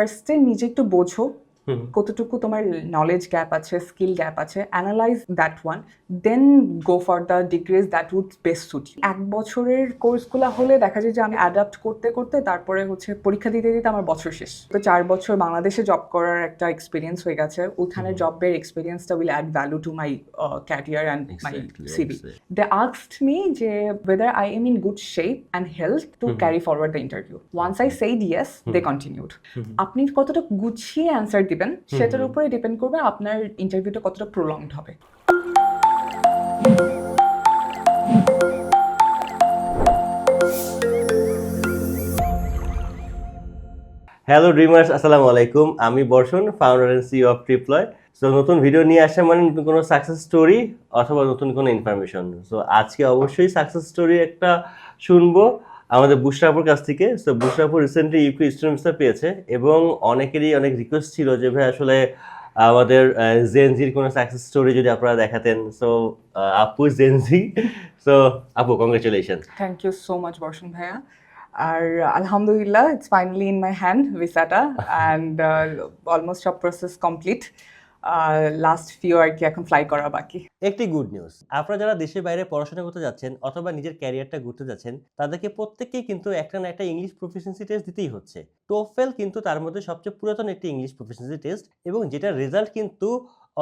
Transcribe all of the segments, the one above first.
ফার্স্টে নিজে একটু বোঝো। কতটুকু তোমার নলেজ গ্যাপ আছে স্কিল গ্যাপ আছে analyse that one then go for the degrees that would best suit এক বছরের কোর্সগুলো হলে দেখা যায় যে আমি অ্যাডাপ্ট করতে করতে তারপরে হচ্ছে পরীক্ষা দিতে দিতে আমার বছর শেষ। তো চার বছর বাংলাদেশে জব করার একটা এক্সপিরিয়েন্স হয়ে গেছে। ওইখানে জবের এক্সপিরিয়েন্সটা will add value to my career and my CV they asked me যে whether I am in good shape and health to carry forward the interview. Once I said yes, they continued আপনি কতটা গুছিয়ে answer দিবেন? সেটার উপরে depend করবে আপনার ইন্টারভিউটা কতটা প্রলংড হবে। হ্যালো ড্রিমার্স আসসালামু আলাইকুম। আমি Barshan founder and CEO of Triploy so নতুন ভিডিও নিয়ে আসা মানে নতুন কোনো সাকসেস স্টোরি অথবা নতুন কোনো ইনফরমেশন সো আজকে অবশ্যই সাকসেস স্টোরি একটা শুনব। আমাদের বুশরাপুর কাছ থেকে সো বুশরাপুর রিসেন্টলি ইউকে স্টুডেন্টসটা পেয়েছে এবং অনেকেরই অনেক রিকোয়েস্ট ছিল যে ভাই আসলে আমাদের জেনজির কোনো সাকসেস স্টোরি যদি আপনারা দেখাতেন। সো আপু জেনজি সো আপু congratulation thank you so much Barshan ভাইয়া। আর আলহামদুলিল্লাহ it's finally in my hand ভিসাটা অ্যান্ড অলমোস্ট সব প্রসেস কমপ্লিট লাস্ট ফিউ আর কি এখন ফ্লাই করা বাকি। একটি গুড নিউজ আপনারা যারা দেশের বাইরে পড়াশোনা করতে যাচ্ছেন অথবা নিজের ক্যারিয়ারটা ঘুরতে যাচ্ছেন, তাদেরকে প্রত্যেককেই কিন্তু একটা না একটা ইংলিশ প্রফিসিয়েন্সি টেস্ট দিতেই হচ্ছে। টোফেল কিন্তু তার মধ্যে সবচেয়ে পুরাতন একটি ইংলিশ প্রফিসিয়েন্সি টেস্ট এবং যেটার রেজাল্ট কিন্তু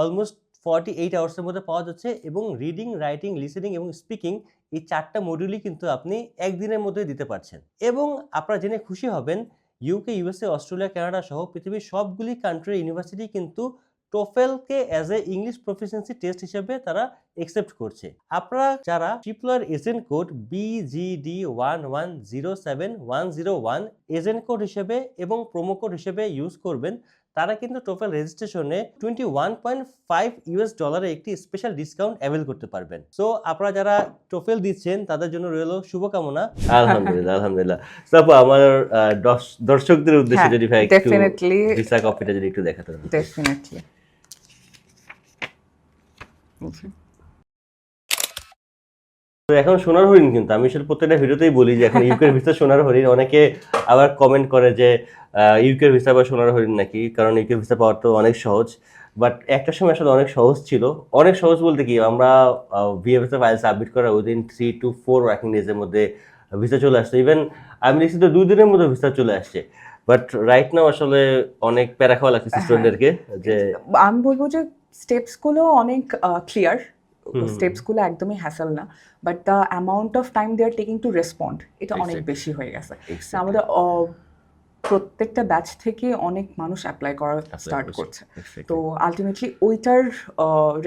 অলমোস্ট ফর্টি এইট আওয়ার্সের মধ্যে পাওয়া যাচ্ছে এবং রিডিং রাইটিং লিসেনিং এবং স্পিকিং এই চারটা মডিউলই কিন্তু আপনি একদিনের মধ্যে দিতে পারছেন। এবং আপনারা জেনে খুশি হবেন ইউকে ইউএসএ অস্ট্রেলিয়া কানাডা সহ পৃথিবীর সবগুলি কান্ট্রির ইউনিভার্সিটি কিন্তু টোফেলকে as a English proficiency test হিসেবে তারা একসেপ্ট করছে। আপনারা যারা Tripler agent code BGD one one zero seven one zero one agent code হিসেবে এবং প্রোমো কোড হিসেবে ইউজ করবেন তারা কিন্তু TOEFL রেজিস্ট্রেশনে twenty one point five US ডলারের একটি স্পেশাল ডিসকাউন্ট অ্যাভেল করতে পারবেন। সো আপনারা যারা টোফেল দিচ্ছেন তাদের জন্য রইল শুভকামনা। আলহামদুলিল্লাহ আলহামদুলিল্লাহ। তারপর আমার দর্শকদের উদ্দেশ্যে হ্যাঁ, যদি ভাই একটু. ভিসা কপিটা যদি একটু দেখাতে ডেফিনেটলি তো এখন সোনার হরিণ কিন্তু আমি আসলে প্রত্যেকটা ভিডিওতেই বলি যে এখন ইউকের ভিসা সোনার হরিণ। অনেকে আবার কমেন্ট করে যে ইউকের ভিসা বা সোনার হরিণ নাকি? কারণ ইউকের ভিসা পাওয়ার তো অনেক সহজ। বাট একটা সময় আসলে অনেক সহজ ছিল। অনেক সহজ বলতে কি আমরা ভিএফএসএ ফাইল সাবমিট করা within three to four working ডেজের মধ্যে ভিসা চলে আসছে। ইভেন আমি দেখছি তো দুই দিনের মধ্যে ভিসা চলে আসছে। বাট রাইট নাও আসলে অনেক প্যারা খাওয়া লাগছে হ্যাঁ। স্টুডেন্টদেরকে যে আমি বলব যে স্টেপসগুলো অনেক ক্লিয়ার। স্টেপসগুলো একদমই হ্যাসেল না। But the amount of time they are taking to respond এটা অনেক বেশি হয়ে গেছে। আমাদের প্রত্যেকটা ব্যাচ থেকে অনেক মানুষ অ্যাপ্লাই করা স্টার্ট করছে। তো আলটিমেটলি ওইটার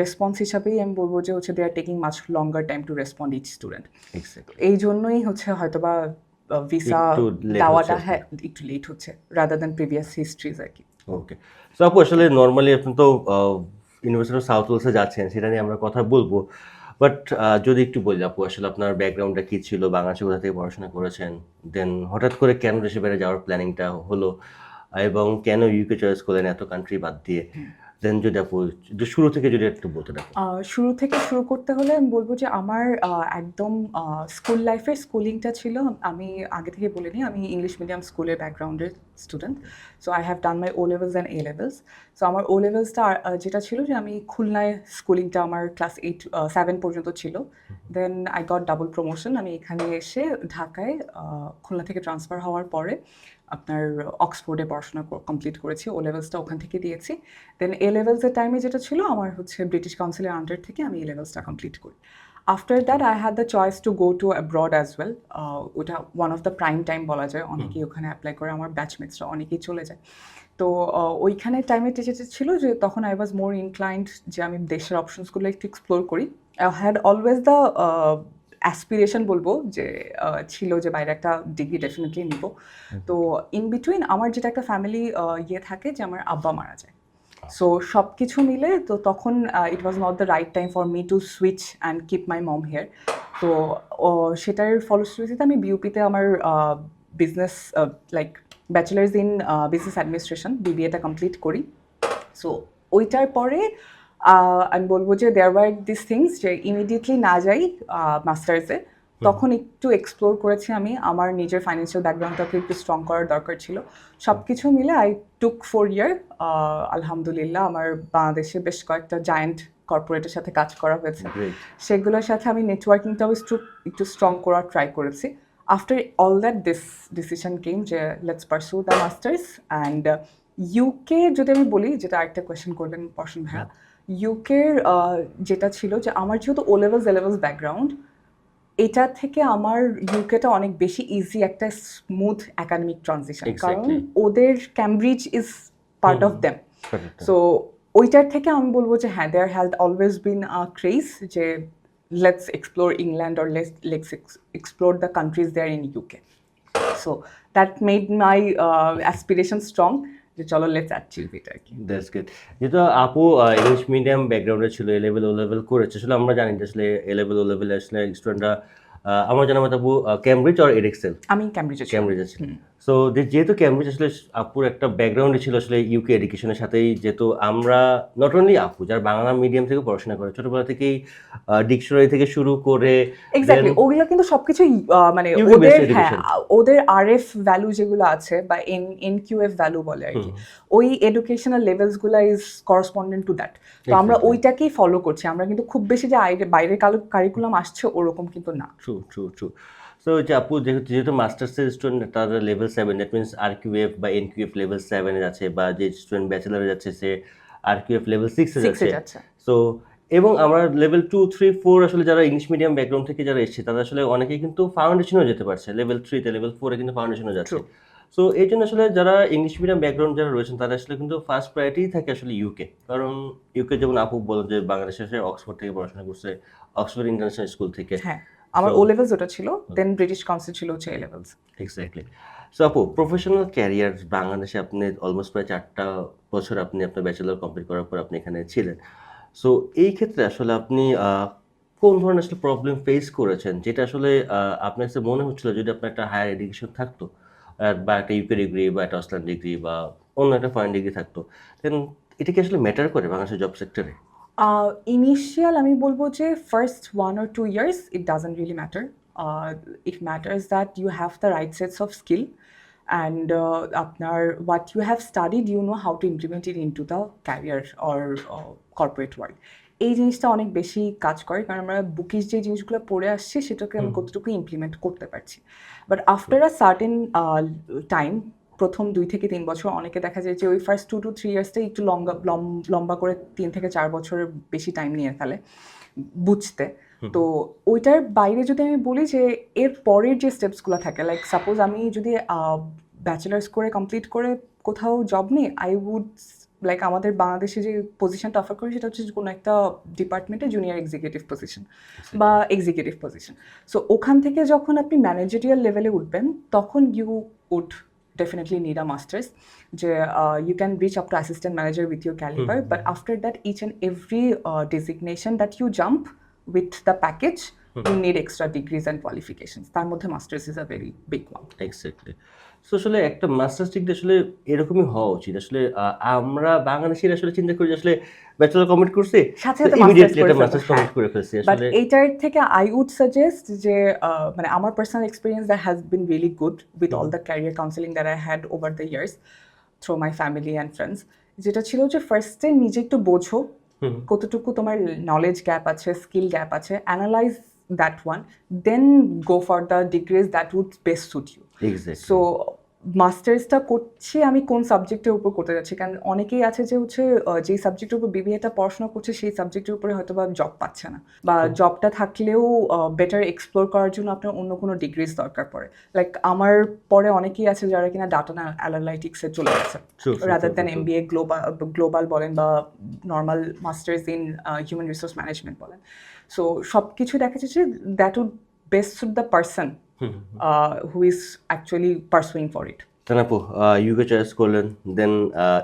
রেসপন্স হিসাবেই আমি বলব যে হচ্ছে they are taking much longer time to respond each student এই জন্যই হচ্ছে হয়তোবা ভিসা দেওয়াটা হ্যাঁ একটু লেট হচ্ছে রাদার দ্যান প্রিভিয়াস হিস্ট্রিজ আর কি। ওকে সো আপু আসলে নর্মালি আপনি তো ইউনিভার্সিটি অফ সাউথ ওয়েলসে যাচ্ছেন, সেটা নিয়ে আমরা কথা বলব। বাট যদি একটু বলি, আপু, আসলে আপনার ব্যাকগ্রাউন্ডটা কী ছিল? বাংলাদেশে কোথা থেকে পড়াশোনা করেছেন? দেন হঠাৎ করে কেন দেশে বেড়ে যাওয়ার প্ল্যানিংটা হলো? এবং কেন ইউকে চয়েস করলেন এত কান্ট্রি বাদ দিয়ে? দেন যদি আপু শুরু থেকে যদি একটু বলতে আহ, শুরু থেকে শুরু করতে হলে আমি বলব যে আমার একদম স্কুল লাইফের স্কুলিংটা ছিল আমি আগে থেকে বলে নিই আমি ইংলিশ মিডিয়াম স্কুলের ব্যাকগ্রাউন্ডের student so I have done my O levels and A levels so আমার ও লেভেলসটা যেটা ছিল যে আমি খুলনায় স্কুলিংটা আমার ক্লাস এইট সেভেন পর্যন্ত ছিল then I got double promotion আমি এখানে এসে ঢাকায় খুলনা থেকে ট্রান্সফার হওয়ার পরে আপনার অক্সফোর্ডে পড়াশোনা কমপ্লিট করেছি ও লেভেলসটা ওখান থেকে দিয়েছি। দেন এ লেভেলসের টাইমে যেটা ছিল আমার হচ্ছে ব্রিটিশ কাউন্সিলের আন্ডার থেকে আমি এ লেভেলসটা কমপ্লিট করি। After that I had the choice to go to abroad as well ওটা one of the prime time বলা যায়। অনেকেই ওখানে অ্যাপ্লাই করে আমার ব্যাচমেটসরা অনেকেই চলে যায়। তো ওইখানে টাইমে যেটা ছিল যে তখন আই ওয়াজ মোর ইনক্লাইন্ড যে আমি দেশের অপশনসগুলো একটু এক্সপ্লোর করি। I had always the aspiration বলব যে ছিল যে বাইরে একটা ডিগ্রি ডেফিনেটলি নিব। তো ইন বিটুইন আমার যেটা একটা ফ্যামিলি ইয়ে থাকে যে আমার আব্বা মারা যায়। সো সব কিছু মিলে তো তখন it was not the right time for me to switch and keep my mom here তো সেটার ফলশ্রুতিতে আমি বিউপিতে আমার business like bachelors in business administration বিবিএটা complete করি। সো ওইটার পরে আমি বলব যে দেয়ার ওয়ার দিস থিংস যে ইমিডিয়েটলি না যাই মাস্টার্সে তখন একটু এক্সপ্লোর করেছি আমি। আমার নিজের ফাইন্যান্সিয়াল ব্যাকগ্রাউন্ডটাকে একটু স্ট্রং করার দরকার ছিল। সব কিছু মিলে আই টুক ফোর ইয়ার আলহামদুলিল্লাহ আমার বাংলাদেশে বেশ কয়েকটা জায়েন্ট কর্পোরেটের সাথে কাজ করা হয়েছে। সেগুলোর সাথে আমি নেটওয়ার্কিংটাও একটু একটু স্ট্রং করার ট্রাই করেছি। After all that this decision came যে let's pursue the masters and UK যদি আমি বলি যেটা আরেকটা কোয়েশ্চেন করলেন পর্ষণ ভাইয়া ইউকের যেটা ছিল যে আমার যেহেতু O levels A levels background এটা থেকে আমার ইউকেটা অনেক বেশি ইজি একটা স্মুথ একাডেমিক ট্রানজিশন কারণ ওদের Cambridge is part of. Them so ওইটার থেকে আমি বলব যে হ্যাঁ there has always been a craze যে let's explore England or let's let's explore the countries there in UK so that made my aspiration strong যে চলো লেটস অ্যাচিভ এটা আর কি দ্যাটস গুড যেহেতু আপু ইংলিশ মিডিয়াম ব্যাকগ্রাউন্ডে ছিল এ লেভেল ও level করেছে আসলে আমরা জানি যে আসলে এ লেভেল ও লেভেলে আসলে স্টুডেন্টরা আমার জানা মতো আপু ক্যামব্রিজ আর এডেক্সেল আমি ক্যামব্রিজে ছিলাম। ক্যামব্রিজে ছিল সো যেহেতু ক্যামব্রিজ আসলে আপুর একটা ব্যাকগ্রাউন্ডে ছিল আসলে ইউকে এডুকেশনের সাথেই যেহেতু আমরা নট অনলি আপু যারা বাংলা মিডিয়াম থেকে পড়াশোনা করে ছোটবেলা থেকেই ডিকশনারি থেকে শুরু করে এক্স্যাক্টলি ওগুলো কিন্তু সবকিছুই আহ, মানে ওদের ওদের আর এফ ভ্যালু যেগুলো আছে বা N N Q F value বলে আর কি। ওই এডুকেশনাল লেভেলসগুলা ইজ করসপন্ডেন্ট টু দ্যাট তো আমরা ওইটাকেই ফলো করছি। আমরা কিন্তু খুব বেশি যে বাইরের কারিকুলাম আসছে ওরকম কিন্তু না। ট্রু ট্রু ট্রু সো যে আপু যেহেতু যেহেতু মাস্টার্সের স্টুডেন্ট তার level seven that means R QF বা এন কিউএফ লেভেল সেভেনে যাচ্ছে বা যে স্টুডেন্ট ব্যাচেলারে যাচ্ছে সে আর কিউএফ লেভেল সিক্সে যাচ্ছে। সো এবং আমরা লেভেল টু থ্রি ফোর আসলে যারা ইংলিশ মিডিয়াম ব্যাকগ্রাউন্ড থেকে যারা এসছে তারা আসলে অনেকেই কিন্তু ফাউন্ডেশনও যেতে পারছে। লেভেল থ্রিতে লেভেল ফোরে কিন্তু ফাউন্ডেশনও যাচ্ছে। সো এই জন্য আসলে যারা ইংলিশ মিডিয়াম ব্যাকগ্রাউন্ড যারা রয়েছেন তারা আসলে কিন্তু ফার্স্ট প্রায়োরিটি থাকে আসলে ইউকে কারণ ইউকে যেমন আপু বলেন যে বাংলাদেশে অক্সফোর্ড থেকে পড়াশোনা করছে অক্সফোর্ড ইন্টারন্যাশনাল স্কুল থেকে। হ্যাঁ। আমার ও লেভেলস ওটা ছিল দেন ব্রিটিশ কাউন্সিল ছিল হচ্ছে এ লেভেলস এক্স্যাক্টলি সো আপু প্রফেশনাল ক্যারিয়ার বাংলাদেশে আপনি অলমোস্ট প্রায় চারটা বছর আপনি আপনার ব্যাচেলর কমপ্লিট করার পর আপনি এখানে ছিলেন। সো এই ক্ষেত্রে আসলে আপনি কোন ধরনের আসলে প্রবলেম ফেস করেছেন? যেটা আসলে আপনার কাছে মনে হচ্ছিল যদি আপনার একটা হায়ার এডুকেশন থাকতো বা একটা ইউপি ডিগ্রি বা একটা অসলান ডিগ্রি বা অন্য একটা ফরেন ডিগ্রি থাকতো দেন এটা কি আসলে ম্যাটার করে বাংলাদেশের জব সেক্টরে ইনিশিয়াল আমি বলব যে first one or two years it doesn't really matter it matters that you have the right sets of skill and আপনার what you have studied you know how to implement it into the career or corporate world এই জিনিসটা অনেক বেশি কাজ করে কারণ আমরা bookish যে জিনিসগুলো পড়ে আসছি সেটাকে আমি কতটুকু ইমপ্লিমেন্ট করতে পারছি। But after a certain time প্রথম দুই থেকে তিন বছর অনেকে দেখা যায় যে ওই ফার্স্ট টু টু থ্রি ইয়ার্সটাই একটু লম্বা লম- লম্বা করে তিন থেকে চার বছরের বেশি টাইম নিয়ে ফেলে বুঝতে। তো ওইটার বাইরে যদি আমি বলি যে এর পরের যে স্টেপসগুলো থাকে লাইক সাপোজ আমি যদি ব্যাচেলার্স করে কমপ্লিট করে কোথাও জব নিই আই উড লাইক আমাদের বাংলাদেশে যে পজিশনটা অফার করে সেটা হচ্ছে কোনো একটা ডিপার্টমেন্টে জুনিয়র এক্সিকিউটিভ পজিশন বা এক্সিকিউটিভ পজিশন সো ওখান থেকে যখন আপনি ম্যানেজারিয়াল লেভেলে উঠবেন তখন you would definitely need a masters যে you can reach up to assistant manager with your calibre hmm, but after that each and every designation that you jump with the package you need extra degrees and qualifications তার মধ্যে masters is a very big one exactly so আসলে একটা masters degree আসলে এরকমই হওয়া উচিত। আসলে আমরা বাংলাদেশের আসলে চিন্তা করি আসলে ব্যাচেলর কমপ্লিট করছি সাথে সাথে ইমিডিয়েটলি মাস্টার্স একটা মাস্টার্স কমপ্লিট করে ফেলছি আসলে এইটার থেকে আই উড সাজেস্ট যে মানে আমার personal experience that has been really good with all the career counselling that I had over the years through my family and friends যেটা ছিল যে ফার্স্টে নিজে একটু বোঝো কতটুকু তোমার নলেজ গ্যাপ আছে স্কিল গ্যাপ আছে analyse that one then go for the degrees that would best suit you. So মাস্টার্সটা করছি আমি কোন সাবজেক্টের উপর করতে যাচ্ছি। কারণ অনেকেই আছে যে হচ্ছে যেই সাবজেক্টের উপর বিবিএটা পড়াশোনা করছে সেই সাবজেক্টের উপরে হয়তো বা জব পাচ্ছে না। বা জবটা থাকলেও বেটার এক্সপ্লোর করার জন্য আপনার অন্য কোনো ডিগ্রিজ দরকার পড়ে। লাইক আমার পরে অনেকেই আছে যারা কিনা ডাটা অ্যানালাইটিক্সে চলে গেছে। Rather than M B A global global বলেন বা normal masters in human resource management বলেন। সো সব কিছু দেখা যাচ্ছে that would best suit the person. Who is actually pursuing for it then আপু ইউকে চয়েস করলেন দেন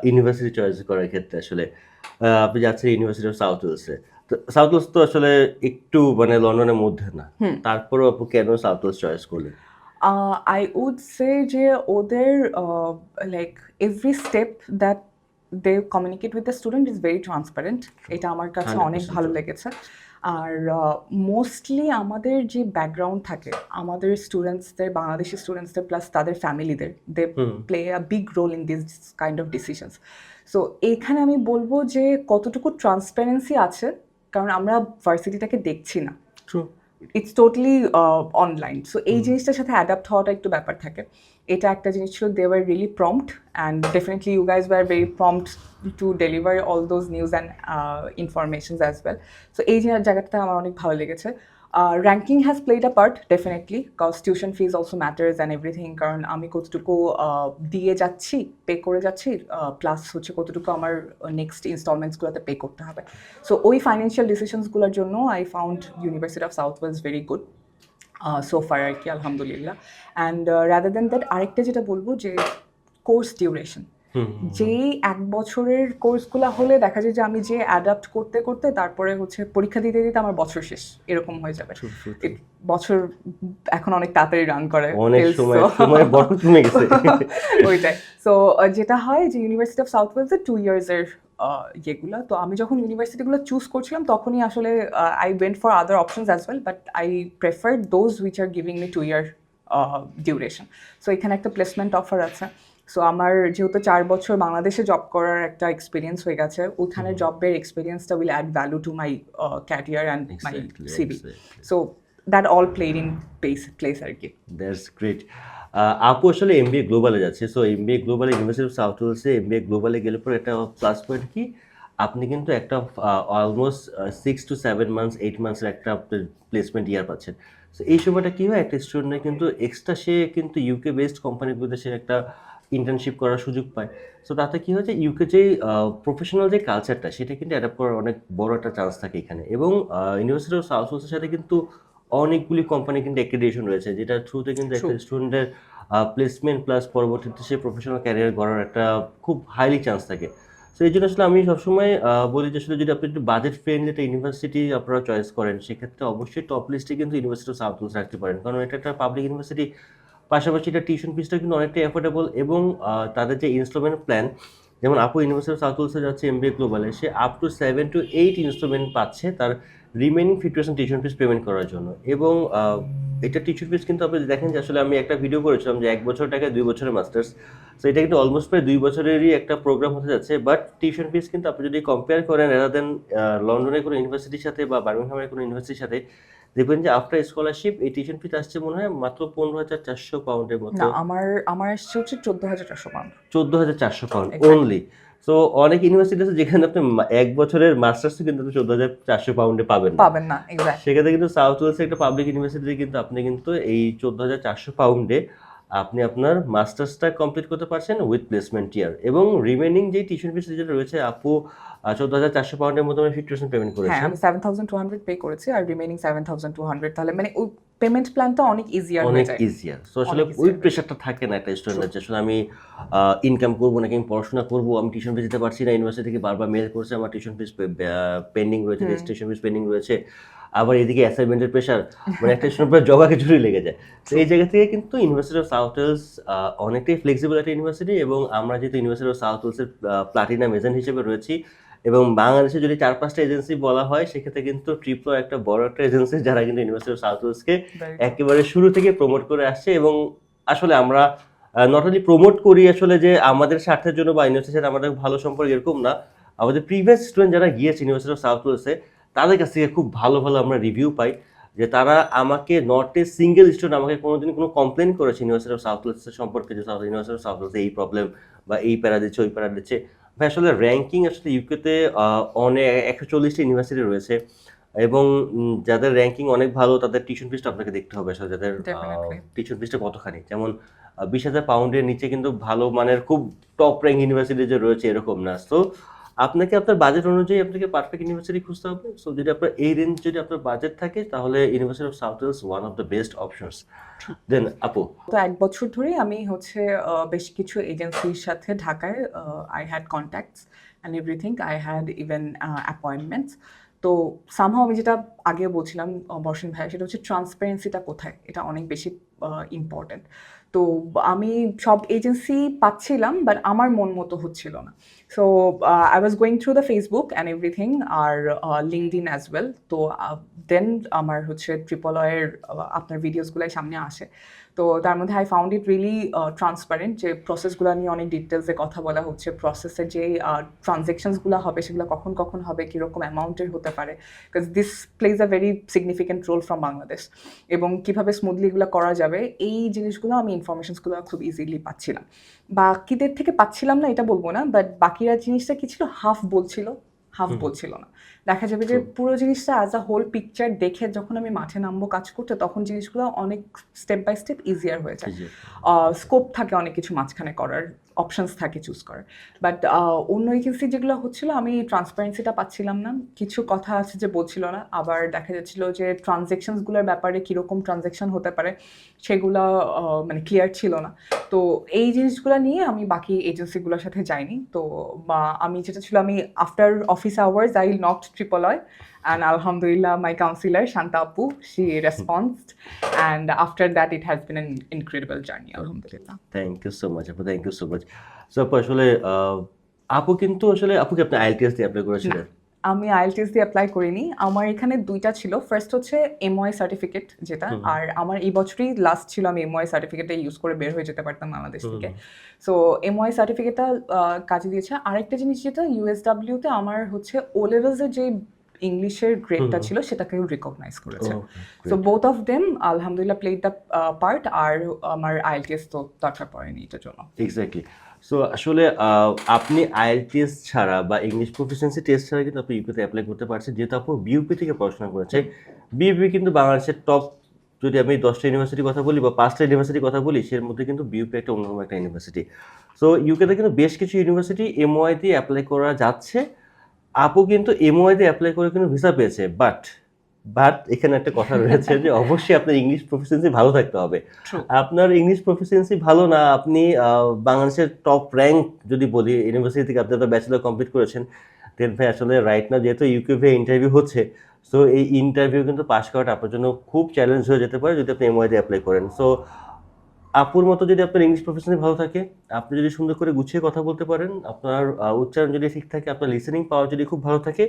ইউনিভার্সিটি চয়েস করার ক্ষেত্রে আসলে আহ, আপনি যাচ্ছেন ইউনিভার্সিটি অফ সাউথ ওয়েলসে তো সাউথ ওয়েলস তো আসলে একটু মানে লন্ডনের মধ্যে না। তারপরেও আপু কেন সাউথ ওয়েলস চয়েস করলেন? আই উড সে যে ওদের like every step that they communicate with the student is very transparent এটা আমার কাছে অনেক ভালো লেগেছে। আর মোস্টলি আমাদের যে ব্যাকগ্রাউন্ড থাকে আমাদের স্টুডেন্টসদের বাংলাদেশি স্টুডেন্টসদের প্লাস তাদের ফ্যামিলিদের they play a big role in this kind of decisions so এখানে আমি বলব যে কতটুকু ট্রান্সপারেন্সি আছে কারণ আমরা ভার্সিটিটাকে দেখছি না। ইটস টোটালি অনলাইন সো এই জিনিসটার সাথে অ্যাডাপ্ট হওয়াটা একটু ব্যাপার থাকে। এটা একটা জিনিস ছিল they were really prompt and definitely you guys were very prompt to deliver all those news and informations as well so এই যে জায়গাটা আমার অনেক ভালো লেগেছে। Ranking has played a part definitely cause tuition fees also matters and everything কারণ আমি কতটুকু uh, দিয়ে যাচ্ছি পে করে যাচ্ছি প্লাস হচ্ছে কতটুকু আমার নেক্সট ইনস্টলমেন্টসগুলোতে পে করতে হবে সো ওই ফাইন্যান্সিয়াল ডিসিশনসগুলোর জন্য I found University of South Wales very good so far আর কি আলহামদুলিল্লাহ অ্যান্ড রাদার দেন দ্যাট আরেকটা যেটা বলব যে কোর্স ডিউরেশন যেই এক বছরের কোর্সগুলো হলে দেখা যায় যে আমি যে অ্যাডাপ্ট করতে করতে তারপরে হচ্ছে পরীক্ষা দিতে দিতে আমার বছর শেষ। এরকম হয়ে যাবে। বছর এখন অনেক তাড়াতাড়ি রান করে অনেক সময় সময় বড় কমে গেছে। ওইটাই। সো যেটা হয় যে ইউনিভার্সিটি অফ সাউথ ওয়েলসের টু ইয়ার্সের ইয়েগুলো তো আমি যখন ইউনিভার্সিটিগুলো চুজ করছিলাম তখনই আসলে I went for other options as well but I prefer those which are giving me two year duration so এখানে একটা প্লেসমেন্ট অফার আছে। সো আমার যেহেতু চার বছর বাংলাদেশে জব করার একটা এক্সপিরিয়েন্স হয়ে গেছে ওখানে। জবের এক্সপিরিয়েন্সটা will add value to my career and my CV so that all played in place place আর কি. দ্যাটস গ্রেট আপু আসলে এমবিএ গ্লোবালে যাচ্ছে সো এম এমবিএ গ্লোবালে ইউনিভার্সিটি অফ সাউথ ওয়েলসে এমবিএ গ্লোবালে গেলে পরে একটা প্লাস পয়েন্ট কি? আপনি কিন্তু একটা almost six to seven months eight মান্থসের একটা প্লেসমেন্ট ইয়ার পাচ্ছেন। সো এই সময়টা কী হয়? একটা স্টুডেন্টের কিন্তু এক্সট্রা সে কিন্তু ইউকে বেসড কোম্পানিগুলোতে সে একটা ইন্টার্নশিপ করার সুযোগ পায়। সো তাতে কী হয়েছে ইউকে যে প্রফেশনাল যে কালচারটা সেটা কিন্তু অ্যাডাপ্ট করার অনেক বড় একটা চান্স থাকে এখানে। এবং ইউনিভার্সিটি অফ সাউথ ওয়েলসের সাথে কিন্তু অনেকগুলি কোম্পানি কিন্তু অ্যাক্রিডিয়েশন রয়েছে যেটার থ্রুতে কিন্তু একটা স্টুডেন্টের প্লেসমেন্ট প্লাস পরবর্তীতে সে প্রফেশনাল ক্যারিয়ার গড়ার একটা খুব হাইলি চান্স থাকে। সো এই জন্য আসলে আমি সবসময় বলি যে আসলে যদি আপনি একটু বাজেট ফ্রেন্ডলি একটা ইউনিভার্সিটি আপনারা চয়েস করেন সেক্ষেত্রে অবশ্যই টপ লিস্টে কিন্তু ইউনিভার্সিটি অফ সাউথ রাখতে পারেন। কারণ এটা একটা পাবলিক ইউনিভার্সিটি পাশাপাশি এটা টিউশন ফিসটা কিন্তু অনেকটাই অ্যাফোর্ডেবল এবং তাদের যে ইনস্টলমেন্ট প্ল্যান যেমন আপু ইউনিভার্সিটি অফ সাউথ এম যাচ্ছে এমবিএ গ্লোবালে সে up to seven to eight instalment পাচ্ছে তার remaining fifty percent tuition fees payment করার জন্য। এবং এটা টিউশন ফিস কিন্তু আপনি দেখেন যে আসলে আমি একটা ভিডিও করেছিলাম যে এক বছর টাকায় দুই বছরের মাস্টার্স সো এটা কিন্তু অলমোস্ট প্রায় দুই বছরেরই একটা প্রোগ্রাম হতে যাচ্ছে। বাট টিউশন ফিস কিন্তু আপনি যদি কম্পেয়ার করেন রাদার দেন লন্ডনের কোনো ইউনিভার্সিটির সাথে বা বার্মিংহামের কোনো ইউনিভার্সিটির সাথে দেখবেন যে আফটার স্কলারশিপ এই টিউশন ফিস আসছে মনে হয় মাত্র পনেরো হাজার চারশো পাউন্ডের মতো। আমার আমার আসছে হচ্ছে চোদ্দ হাজার চারশো পাউন্ড চোদ্দ হাজার চারশো পাউন্ড অনলি সো অনেক ইউনিভার্সিটি আছে যেখানে আপনি এক বছরের মাস্টার্সও কিন্তু আপনি চোদ্দ হাজার চারশো পাউন্ডে পাবেন পাবেন না সেক্ষেত্রে কিন্তু সাউথ ওয়েলসের একটা পাবলিক ইউনিভার্সিটিতে কিন্তু আপনি কিন্তু এই চোদ্দ হাজার চারশো পাউন্ডে আপনি আপনার মাস্টার্সটা কমপ্লিট করতে পারছেন উইথ প্লেসমেন্ট ইয়ার এবং রিমেনিং যে টিউশন ফিস যেটা রয়েছে আপু চোদ্দ হাজার চারশো পাউন্ডের মতো ফিফটি পার্সেন্ট পেমেন্ট হ্যাঁ আমি seven thousand two hundred pay করেছি আর remaining seven thousand two hundred তাহলে মানে পেমেন্ট প্ল্যানটা অনেক ইজিয়ার অনেক ইজিয়ার সো আসলে ওই। প্রেশারটা থাকে না একটা স্টুডেন্টের যে আসলে আমি ইনকাম করব নাকি আমি পড়াশোনা করব আমি টিউশন ফিস দিতে পারছি না ইউনিভার্সিটি থেকে বারবার মেল করছে আমার টিউশন ফিস পেন্ডিং রয়েছে। রেজিস্ট্রেশন ফিস পেন্ডিং রয়েছে আবার এদিকে অ্যাসাইনমেন্টের প্রেশার মানে একটা স্টুডেন্ট পুরো জগাকে ঝুড়ি লেগে যায়। তো এই জায়গা থেকে কিন্তু ইউনিভার্সিটি অফ সাউথ ওয়েলস অনেকটাই ফ্লেক্সিবল একটা ইউনিভার্সিটি এবং আমরা যেহেতু ইউনিভার্সিটি অফ সাউথ ওয়েলসের প্লাটিনাম এজেন্ট হিসেবে রয়েছি এবং বাংলাদেশে যদি চার পাঁচটা এজেন্সি বলা হয় সেক্ষেত্রে কিন্তু ট্রিপলো একটা বড় একটা এজেন্সি যারা কিন্তু ইউনিভার্সিটি অফ সাউথ good. একেবারে শুরু থেকে প্রমোট করে আসছে এবং আসলে আমরা নট অনলি প্রমোট করি আসলে যে আমাদের স্বার্থের জন্য বা ইউনিভার্সিটির আমাদের ভালো সম্পর্ক এরকম না আমাদের প্রিভিয়াস স্টুডেন্ট যারা গিয়েছে ইউনিভার্সিটি অফ সাউথ ওয়েলসে তাদের কাছ থেকে খুব ভালো ভালো আমরা রিভিউ পাই যে তারা আমাকে নট এ সিঙ্গেল স্টুডেন্ট আমাকে কোনোদিন কোনো কমপ্লেন করেছে ইউনিভার্সিটি অফ সাউথ ওয়েলসের সম্পর্কে যে সাউথ ইউনিভার্সিটি অফ সাউথ ওয়েলসে এই প্রবলেম বা এই প্যারা দিচ্ছে ওই প্যারা দিচ্ছে ভাই আসলে র্যাঙ্কিং আসলে ইউকেতে অনেক একশো চল্লিশটি ইউনিভার্সিটি রয়েছে এবং যাদের র্যাঙ্কিং অনেক ভালো তাদের টিউশন ফিসটা আপনাকে দেখতে হবে। আসলে যাদের. টিউশন ফিসটা কতখানি? যেমন বিশ হাজার পাউন্ডের নিচে কিন্তু ভালো মানের খুব টপ র্যাঙ্ক ইউনিভার্সিটি যে রয়েছে এরকম না। তো আপনাকে আপনার বাজেট অনুযায়ী আপনাকে পারফেক্ট ইউনিভার্সিটি খুঁজতে হবে। সো যদি আপনার এই রেঞ্জ যদি আপনার বাজেট থাকে, তাহলে University of South Wales one of the best options then আপু? তো এক বছর ধরেই আমি হচ্ছে বেশ কিছু এজেন্সির সাথে ঢাকায় I had contacts and everything I had even appointments তো সামহাও আমি যেটা আগে বলছিলাম বর্ষণ ভাইয়া, সেটা হচ্ছে ট্রান্সপারেন্সিটা কোথায়? এটা অনেক বেশি ইম্পর্ট্যান্ট তো আমি সব এজেন্সি পাচ্ছিলাম বাট আমার মন মতো হচ্ছিল না। So I was going through the Facebook and everything R LinkedIn as well তো দেন আমার হচ্ছে ট্রিপল ট্রিপলয়ের আপনার ভিডিওসগুলাই সামনে আসে। তো তার মধ্যে I found it really transparent যে প্রসেসগুলো নিয়ে অনেক ডিটেলসে কথা বলা হচ্ছে। প্রসেসের যে ট্রানজেকশনসগুলো হবে সেগুলো কখন কখন হবে, কীরকম অ্যামাউন্টের হতে পারে? Because this plays a very significant role from Bangladesh এবং কীভাবে স্মুথলি এগুলো করা যাবে, এই জিনিসগুলো আমি ইনফরমেশনসগুলো খুব ইজিলি পাচ্ছিলাম। বাকিদের থেকে পাচ্ছিলাম না, এটা বলব না বাট বাকিরা জিনিসটা কি ছিল? হাফ বলছিল। হাফ। বলছিল না। দেখা যাবে যে পুরো জিনিসটা অ্যাজ আ হোল পিকচার দেখে যখন আমি মাঠে নামবো কাজ করতে তখন জিনিসগুলো অনেক স্টেপ বাই স্টেপ ইজিয়ার হয়ে যায়। স্কোপ থাকে অনেক কিছু মাঝখানে করার অপশনস থাকে চুজ করার। বাট অন্য এজেন্সি যেগুলো হচ্ছিল আমি ট্রান্সপারেন্সিটা পাচ্ছিলাম না। কিছু কথা আছে যে বলছিল না। আবার দেখা যাচ্ছিল যে ট্রানজেকশনসগুলোর ব্যাপারে কীরকম ট্রানজেকশন হতে পারে সেগুলো মানে ক্লিয়ার ছিল না। তো এই জিনিসগুলো নিয়ে আমি বাকি এজেন্সিগুলোর সাথে যাইনি। তো বা আমি যেটা ছিল, আমি after office hours I not ট্রিপলয় and আলহামদুলিল্লাহ মাই কাউন্সিলার শান্তা আপু she responded and after that it has been incredible journey আলহামদুলিল্লাহ। থ্যাংক ইউ সো মাচ আপু thank you so much so আপু, আসলে আপু কিন্তু আসলে, আপু কি আপনি আইএলটিএস দিয়ে অ্যাপ্লাই করেছিলেন? আমি আইএলটিএস দিয়ে অ্যাপ্লাই করিনি। আমার এখানে দুইটা ছিল। ফার্স্ট হচ্ছে এমওয়াই সার্টিফিকেট যেটা আর আমার এই বছরই লাস্ট ছিল আমি এমওয়াই সার্টিফিকেটটা ইউজ করে বের হয়ে যেতে পারতাম বাংলাদেশ। থেকে। সো এমওয়াই সার্টিফিকেটটা কাজে দিয়েছে। আরেকটা জিনিস যেটা ইউএসডাব্লিউতে আমার হচ্ছে ও লেভেলসের যে ইংলিশের গ্রেডটা ছিল সেটাকে রিকগনাইজ করেছে। সো বোথ অফ দেম আলহামদুলিল্লাহ প্লেড দ্য পার্ট আর আমার আইএলটিএস তো দরকার পড়েনি এটার জন্য। এক্স্যাক্টলি সো আসলে আপনি আইএলটিএস ছাড়া বা ইংলিশ প্রফিসিয়েন্সি টেস্ট ছাড়া কিন্তু আপনি ইউপিতে অ্যাপ্লাই করতে পারছেন। যেহেতু আপু বিউপি থেকে পড়াশোনা করেছে বিউপি কিন্তু বাংলাদেশের টপ যদি আমি দশটা ইউনিভার্সিটির কথা বলি বা পাঁচটা ইউনিভার্সিটির কথা বলি, সের মধ্যে কিন্তু বিউপি একটা অন্যতম একটা ইউনিভার্সিটি সো ইউকেতে কিন্তু বেশ কিছু ইউনিভার্সিটি এমওআই দিয়ে অ্যাপ্লাই করা যাচ্ছে। আপু কিন্তু এমওআই দিয়ে অ্যাপ্লাই করে কিন্তু ভিসা পেয়েছে বাট বাট এখানে একটা কথা রয়েছে যে অবশ্যই আপনার ইংলিশ প্রফিসিয়েন্সি ভালো থাকতে হবে। আপনার ইংলিশ প্রফিসিয়েন্সি ভালো না আপনি বাংলাদেশের টপ র্যাঙ্ক যদি বলি ইউনিভার্সিটি থেকে আপনি আপনার ব্যাচেলার কমপ্লিট করেছেন দেন ভাই আসলে রাইট না যেহেতু ইউকিউবে ইন্টারভিউ হচ্ছে সো এই ইন্টারভিউ কিন্তু পাস করাটা আপনার জন্য খুব চ্যালেঞ্জ হয়ে যেতে পারে যদি আপনি এমওয়াইতে অ্যাপ্লাই করেন। সো আপুর মতো যদি আপনার ইংলিশ প্রফেশনালি ভালো থাকে, আপনি যদি সুন্দর করে গুছিয়ে কথা বলতে পারেন, আপনার উচ্চারণ যদি ঠিক থাকে, আপনার লিসেনিং পাওয়ার যদি খুব ভালো থাকে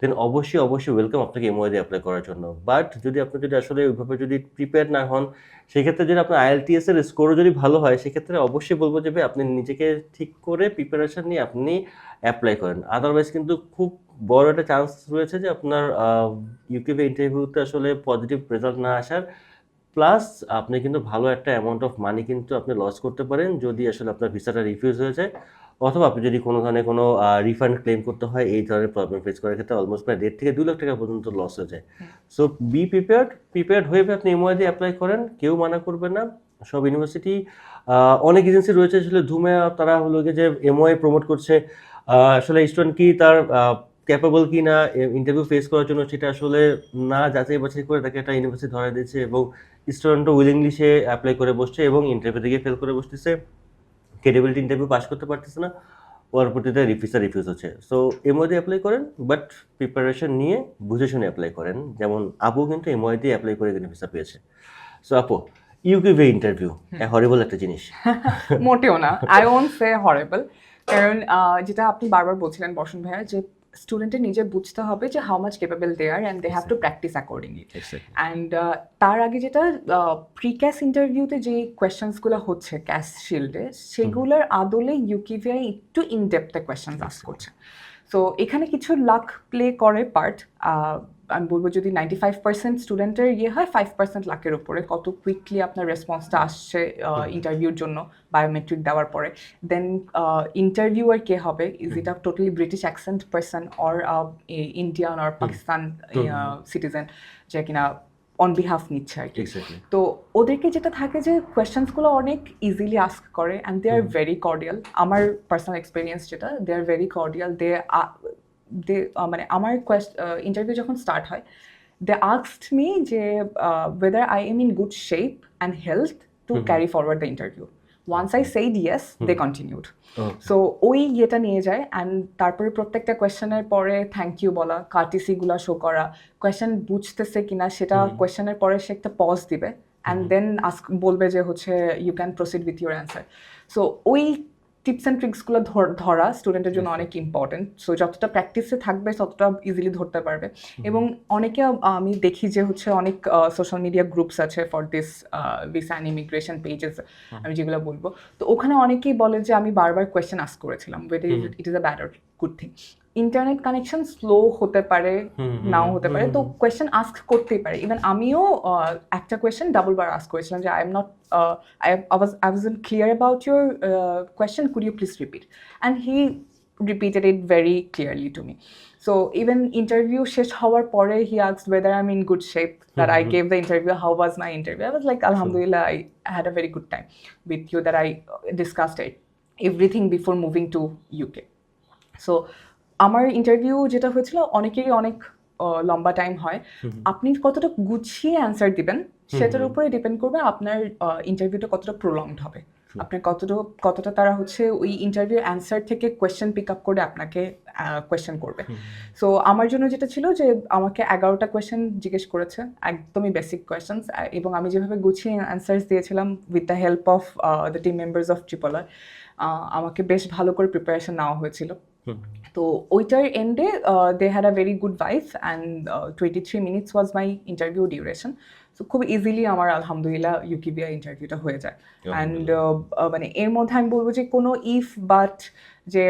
দেন অবশ্যই অবশ্যই ওয়েলকাম আপনাকে এমওয়াইতে অ্যাপ্লাই করার জন্য। বাট যদি আপনি যদি আসলে ওইভাবে যদি প্রিপেয়ার না হন, সেক্ষেত্রে যদি আপনার আইএলটিএস এর স্কোরও যদি ভালো হয়, সেক্ষেত্রে অবশ্যই বলব যে আপনি নিজেকে ঠিক করে প্রিপারেশন নিয়ে আপনি অ্যাপ্লাই করেন। আদারওয়াইজ কিন্তু খুব বড় একটা চান্স রয়েছে যে আপনার ইউকিউবে ইন্টারভিউতে আসলে পজিটিভ রেজাল্ট না আসার প্লাস আপনি কিন্তু ভালো একটা অ্যামাউন্ট অফ মানি কিন্তু আপনি লস করতে পারেন যদি আসলে আপনার ভিসাটা রিফিউজ হয়ে যায়। অথবা আপনি যদি কোনো ধরনের কোনো রিফান্ড ক্লেম করতে হয় এই ধরনের প্রবলেম ফেস করার ক্ষেত্রে অলমোস্ট প্রায় দেড় থেকে দু লাখ টাকা পর্যন্ত লস হয়ে যায়। সো বি প্রিপেয়ার্ড প্রিপেয়ার্ড হয়ে আপনি এমওয়াই দিয়ে অ্যাপ্লাই করেন কেউ মানা করবে না। সব ইউনিভার্সিটি অনেক এজেন্সি রয়েছে আসলে ধুমে তারা হলো গিয়ে যে এমওয়াই প্রমোট করছে। আসলে স্টুডেন্ট কি তার ক্যাপেবল কি না ইন্টারভিউ ফেস করার জন্য সেটা আসলে না যাচাই বাছাই করে তাকে একটা ইউনিভার্সিটি ধরা দিয়েছে এবং স্টুডেন্টও উইলিংলি সে অ্যাপ্লাই করে বসছে এবং ইন্টারভিউ থেকে ফেল করে বসতেছে। ক্রেডিবিলিটি ইন্টারভিউ পাস করতে পারতেছে না। পরবর্তীতে রিফিউজার রিফিউজ হচ্ছে। সো এমওয়াইতে অ্যাপ্লাই করেন বাট প্রিপারেশন নিয়ে বুঝে শুনে অ্যাপ্লাই করেন। যেমন আপু কিন্তু এমওয়াইতে অ্যাপ্লাই করে কিন্তু ভিসা পেয়েছে। সো আপু ইউকিউবে ইন্টারভিউ হরিবল একটা জিনিস। মোটেও না। আই ওন্ট সে হরেবল কারণ যেটা আপনি বারবার বলছিলেন বসন ভাইয়া যে স্টুডেন্টের নিজে বুঝতে হবে যে how much capable they are and they have to practise accordingly and তার আগে যেটা প্রি ক্যাশ ইন্টারভিউতে যে কোয়েশ্চেন্সগুলো হচ্ছে ক্যাশ শিল্ডে সেগুলোর আদলে ইউকিভিআই একটু ইন ডেপথে কোয়েশ্চেন্স আস করছে। সো এখানে কিছু লাক প্লে করে পার্ট আমি বলব যদি নাইনটি ফাইভ পার্সেন্ট স্টুডেন্টের ইয়ে হয় ফাইভ পার্সেন্ট লাখের উপরে। কত কুইকলি আপনার রেসপন্সটা আসছে ইন্টারভিউর জন্য বায়োমেট্রিক দেওয়ার পরে। দেন ইন্টারভিউয়ার কে হবে? Is it a totally British accent person or Indian or Pakistan citizen যে কিনা অন বিহাফ নিচ্ছে আর কি? তো ওদেরকে যেটা থাকে যে কোয়েশ্চেন্সগুলো অনেক ইজিলি আস্ক করে and they are very cordial আমার পার্সোনাল এক্সপিরিয়েন্স যেটা they are very cordial they দে মানে আমার ইন্টারভিউ যখন স্টার্ট হয় দে আস্কড মি যে whether I am in good shape and health too. Carry forward the interview once I said yes they continued so ওই ইয়েটা নিয়ে যায় অ্যান্ড তারপরে প্রত্যেকটা কোয়েশ্চেনের পরে থ্যাংক ইউ বলা কার্টিসিগুলো শো করা কোয়েশ্চেন বুঝতেছে কিনা সেটা। কোয়েশ্চেনের পরে সে একটা পজ দিবে অ্যান্ড দেন আস্ক বলবে যে হচ্ছে you can proceed with your answer so ওই টিপস অ্যান্ড ট্রিক্সগুলো ধরা স্টুডেন্টের জন্য অনেক ইম্পর্টেন্ট সো যতটা প্র্যাকটিসে থাকবে ততটা ইজিলি ধরতে পারবে। এবং অনেকে আমি দেখি যে হচ্ছে অনেক সোশ্যাল মিডিয়া গ্রুপস আছে for this visa and immigration pages আমি যেগুলো বলব। তো ওখানে অনেকেই বলে যে আমি বারবার কোয়েশ্চেন আস্ক করেছিলাম wait it is a bad good thing internet connection slow হতে পারে নাও হতে পারে তো। কোয়েশ্চেন আস্ক করতেই পারে ইভেন আমিও একটা কোয়েশ্চেন ডাবল বার আস্ক করেছিলাম যে I am not I was I was clear about your question could you please repeat and he repeated it very clearly to me. So even interview শেষ হওয়ার পরে he asked whether I'm in good shape that I Mhm. gave the interview. How was my interview? I was like, Alhamdulillah, I had a very good time with you that I uh, discussed it, everything before moving to UK. So আমার interview যেটা হয়েছিল অনেকেরই অনেক লম্বা time হয় আপনি কতটা গুছিয়ে অ্যান্সার দিবেন সেটার। উপরে ডিপেন্ড করবে আপনার ইন্টারভিউটা কতটা প্রলংড হবে. আপনার কতটা কতটা তারা হচ্ছে ওই ইন্টারভিউ অ্যান্সার থেকে কোয়েশ্চেন পিক আপ করে আপনাকে কোয়েশ্চেন করবে সো আমার জন্য যেটা ছিল যে আমাকে এগারোটা কোয়েশ্চেন জিজ্ঞেস করেছে একদমই বেসিক কোয়েশ্চেন্স এবং আমি যেভাবে গুছিয়ে অ্যান্সার্স দিয়েছিলাম with the help of the team members of Tripler আমাকে বেশ ভালো করে প্রিপারেশন নেওয়া হয়েছিল। তো ওইটার এন্ডে they had a very good vibes and twenty three minutes was my interview duration so খুব ইজিলি আমার আলহামদুলিল্লাহ ইউকিবিয়া ইন্টারভিউটা হয়ে যায়. অ্যান্ড মানে এর মধ্যে আমি বলব যে কোনো ইফ বাট যে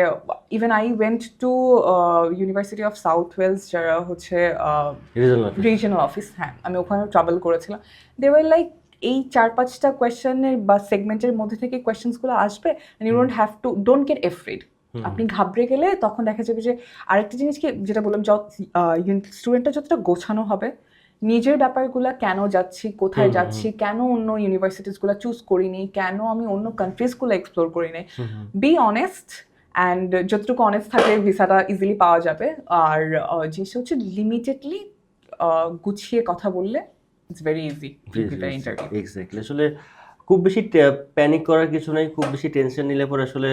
even I went to University of South Wales যারা হচ্ছে. রিজিনাল অফিস হ্যাঁ আমি ওখানে ট্রাভেল করেছিলাম। দে ওয়ার লাইক এই চার পাঁচটা কোয়েশ্চেনের বা সেগমেন্টের মধ্যে থেকে কোয়েশ্চেন্সগুলো আসবে you don't have to don't get afraid. আপনি ঘাবড়ে গেলে তখন দেখা যাবে যে আরেকটা জিনিস কি যেটা বললাম স্টুডেন্টটা যতটা গোছানো হবে নিজের ব্যাপারগুলো কেন যাচ্ছি কোথায় যাচ্ছি কেন অন্য ইউনিভার্সিটিসগুলো চুজ করিনি কেন আমি অন্য কান্ট্রিজগুলো এক্সপ্লোর করিনি? Hmm, hmm. Be honest and যতটুকু অনেস্ট থাকলে ভিসাটা ইজিলি পাওয়া যাবে। আর জিনিসটা হচ্ছে লিমিটেডলি গুছিয়ে কথা বললে ইটস ভেরি ইজি এক্স্যাক্টলি আসলে খুব বেশি প্যানিক করার কিছু নাই খুব বেশি টেনশন নিলে পরে আসলে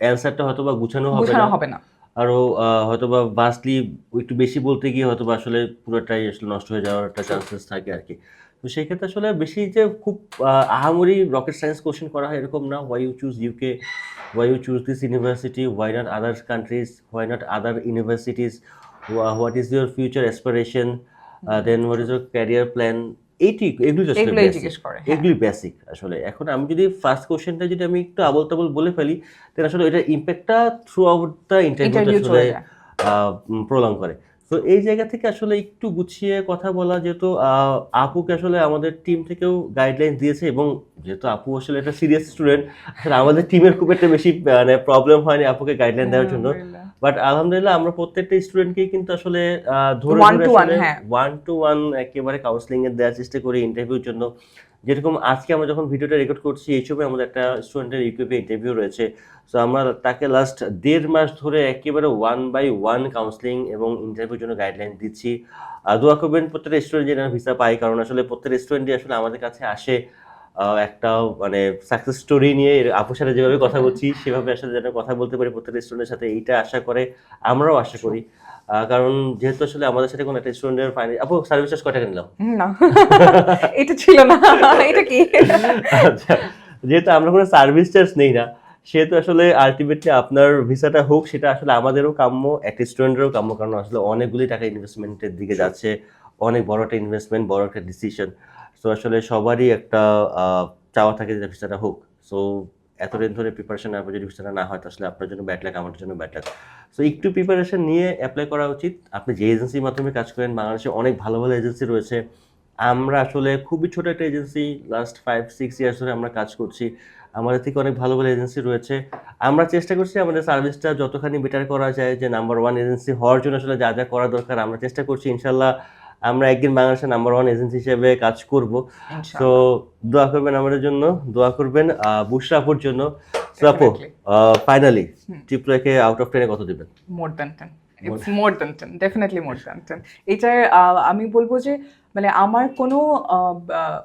অ্যান্সারটা হয়তো বা গুছানো হবে না। হবে না। আরও হয়তো বা ভাস্টলি একটু বেশি বলতে গিয়ে হয়তো বা আসলে পুরোটাই আসলে নষ্ট হয়ে যাওয়ার একটা চান্সেস থাকে আর কি। তো সেই ক্ষেত্রে আসলে বেশি যে খুব আহামরি রকেট সায়েন্স কোশ্চেন করা হয় এরকম না। Why you choose UK why you choose this university why not other countries why not other universities what is your future aspiration then what is your career plan এইটি এগুলো just এগুলোই জিজ্ঞেস করে হ্যাঁ। এগুলি বেসিক আসলে এখন আমি যদি ফার্স্ট কোশ্চেনটা যদি আমি একটু আবল তাবল বলে ফেলি তাহলে আসলে এটার ইম্প্যাক্টটা থ্রু আউট দ্য ইন্টারভিউ আসলে প্রলং করে। তো এই জায়গা থেকে আসলে একটু গুছিয়ে কথা বলা যেহেতু আপুকে আসলে আমাদের টিম থেকেও গাইডলাইন দিয়েছে এবং যেহেতু আপু আসলে একটা সিরিয়াস স্টুডেন্ট আসলে আমাদের টিমের খুব একটা বেশি মানে প্রবলেম হয়নি আপুকে গাইডলাইন দেওয়ার জন্য। বাট আলহামদুলিল্লাহ আমরা প্রত্যেকটা স্টুডেন্টকেই কিন্তু আসলে ধরে। ওয়ান টু ওয়ান একেবারে কাউন্সিলিং এর দেওয়ার চেষ্টা করি ইন্টারভিউর জন্য। যেরকম আজকে আমরা যখন ভিডিওটা রেকর্ড করছি এই সময় আমাদের একটা স্টুডেন্টের ইউকিউবে ইন্টারভিউ রয়েছে। সো আমরা তাকে লাস্ট দেড় মাস ধরে একেবারে ওয়ান বাই ওয়ান কাউন্সিলিং এবং ইন্টারভিউর জন্য গাইডলাইন দিচ্ছি। দোয়া করবেন প্রত্যেকটা স্টুডেন্ট যেন ভিসা পায় কারণ আসলে প্রত্যেকটা স্টুডেন্টই আসলে আমাদের কাছে আসে। একটা মানে সাকসেস স্টোরি নিয়ে আপুর সাথে যেভাবে কথা বলছি সেভাবে আসলে যেন কথা বলতে পারি প্রত্যেকটা স্টুডেন্টের সাথে এইটা আশা করে আমরাও আশা করি। কারণ যেহেতু আসলে আমাদের সাথে কোনো একটা স্টুডেন্টের ফাইনাল আপু সার্ভিস চার্জ কয় টাকা নিলাম না। এটা ছিল না। এটা কি? আচ্ছা যেহেতু আমরা কোনো সার্ভিস চার্জ নেই না সেহেতু আসলে আলটিমেটলি আপনার ভিসাটা হোক সেটা আসলে আমাদেরও কাম্য একটা স্টুডেন্টেরও কাম্য কারণ আসলে অনেকগুলি টাকা ইনভেস্টমেন্টের দিকে যাচ্ছে অনেক বড় একটা ইনভেস্টমেন্ট বড় একটা ডিসিশন সো আসলে সবারই একটা চাওয়া থাকে যে ভিসাটা হোক। সো এতদিন ধরে প্রিপারেশন নেওয়ার পর যদি ভিসাটা না হয় তো আসলে আপনার জন্য ব্যাড লাগ আমাদের জন্য লাগ সো একটু প্রিপারেশন নিয়ে অ্যাপ্লাই করা উচিত। আপনি যে এজেন্সির মাধ্যমে কাজ করেন, বাংলাদেশে অনেক ভালো ভালো এজেন্সি রয়েছে। আমরা আসলে খুবই ছোট একটা agency last five six years ধরে আমরা কাজ করছি। আমাদের থেকে অনেক ভালো ভালো এজেন্সি রয়েছে। আমরা চেষ্টা করছি আমাদের সার্ভিসটা যতখানি বেটার করা যায়, যে নাম্বার ওয়ান এজেন্সি হওয়ার জন্য আসলে যা যা করা দরকার, আমরা চেষ্টা করছি, ইনশাল্লাহ আমরা একদিন বাংলাদেশের নাম্বার ওয়ান এজেন্সি হিসেবে কাজ করব। তো দোয়া করবেন আমাদের জন্য দোয়া করবেন আহ, বুশরা আপুর জন্য। সো আপু Definitely. Finally hmm. Out of টেনে কত দিবেন? More than ten it's more than ten definitely more than ten এটার আমি বলব যে মানে আমার কোনো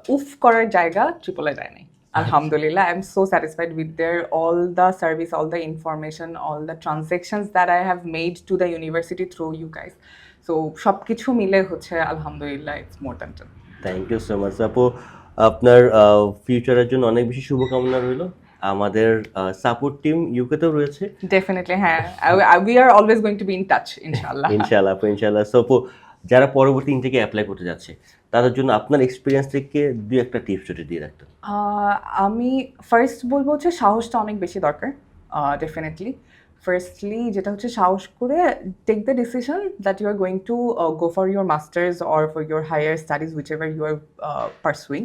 উফ করার জায়গা ট্রিপলে যায় নাই। আলহামদুলিল্লাহ I am so satisfied with their all the service all the information all the transactions that I have made to the university through you guys so সব কিছু মিলে হচ্ছে আলহামদুলিল্লাহ it's more than ten thank you so much আপু আপনার ফিউচারের জন্য অনেক বেশি শুভকামনা রইল। আমাদের সাপোর্ট টিম ইউকে ইউকেতেও রয়েছে। ডেফিনেটলি হ্যাঁ। We are always going to be in touch ইনশাআল্লাহ। ইনশাআল্লাহ আপু ইনশাআল্লাহ। সো আপু, যারা পরবর্তী ইনটেকে অ্যাপ্লাই করতে যাচ্ছে তাদের জন্য আপনার এক্সপিরিয়েন্স থেকে দুই একটা টিপস যদি দিয়ে রাখতেন। আমি ফার্স্ট বলব হচ্ছে সাহসটা অনেক বেশি দরকার ডেফিনেটলি ফার্স্টলি যেটা হচ্ছে সাহস করে take the decision that you are going to go for your masters or for your higher studies whichever you are pursuing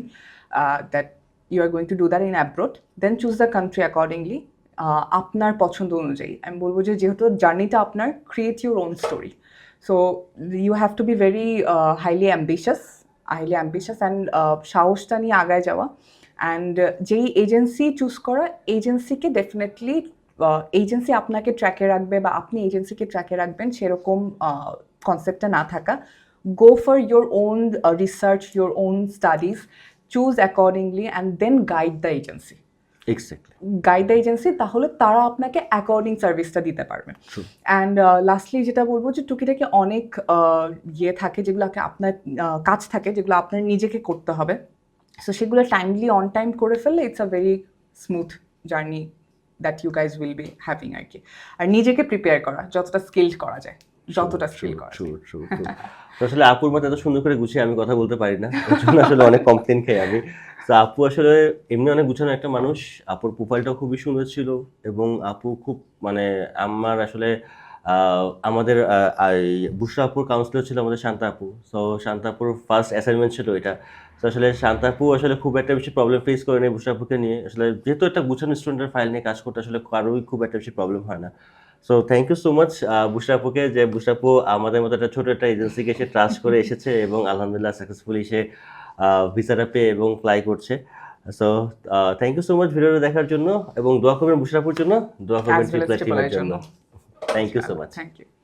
that you are going to do that in abroad then choose the country accordingly আপনার পছন্দ অনুযায়ী। আমি বলব যে যেহেতু জার্নিটা আপনার create your own story so you have to be very highly ambitious highly ambitious and সাহসটা নিয়ে আগায় যাওয়া। অ্যান্ড যেই এজেন্সি চুজ করা এজেন্সিকে ডেফিনেটলি এজেন্সি আপনাকে ট্র্যাকে রাখবে বা আপনি এজেন্সিকে ট্র্যাকে রাখবেন সেরকম কনসেপ্টটা না থাকা। Go for your own research your own studies choose accordingly and then guide the agency exactly guide the agency তাহলে তারা আপনাকে অ্যাকর্ডিং সার্ভিসটা দিতে পারবে। অ্যান্ড লাস্টলি যেটা বলব যে টুকিটাকি অনেক ইয়ে থাকে যেগুলোকে আপনার কাজ থাকে যেগুলো আপনার নিজেকে করতে হবে। সো সেগুলো টাইমলি অন টাইম করে ফেললে it's a very smooth journey that you guys will be having আর কি। আর নিজেকে প্রিপেয়ার করা যতটা স্কিল্ড করা যায় যতটা স্কিল করা আসলে আপুর মতো এত সুন্দর করে গুছিয়ে আমি কথা বলতে পারি না আসলে অনেক কমপ্লেন খাই আমি। তো আপু আসলে এমনি অনেক গুছানো একটা মানুষ আপুর প্রোফাইলটাও খুবই সুন্দর ছিল এবং আপু খুব মানে আমার আসলে আমাদের বুসরা আপুর কাউন্সিলর ছিল আমাদের শান্তা আপু। সো শান্তা আপুর ফার্স্ট অ্যাসাইনমেন্ট ছিল এটা। তো আসলে শান্তাপু আসলে খুব একটা বেশি প্রবলেম ফেস করে নেই বুশরাপুকে নিয়ে। আসলে যেহেতু একটা গুছানো স্টুডেন্টের ফাইল নিয়ে কাজ করতে আসলে কারোই খুব একটা বেশি প্রবলেম হয় না। So thank you so much বুশরাপুকে যে বুশরাপু আমাদের মতো একটা ছোট একটা এজেন্সিকে সে ট্রাস্ট করে এসেছে এবং আলহামদুলিল্লাহ সাকসেসফুলি সে ভিসাটা পেয়ে এবং ফ্লাই করছে। So thank you so much ভিডিওটা দেখার জন্য এবং দোয়া করবেন বুশরাপুর জন্য। দোয়া করবেন জন্য। Thank you so much thank you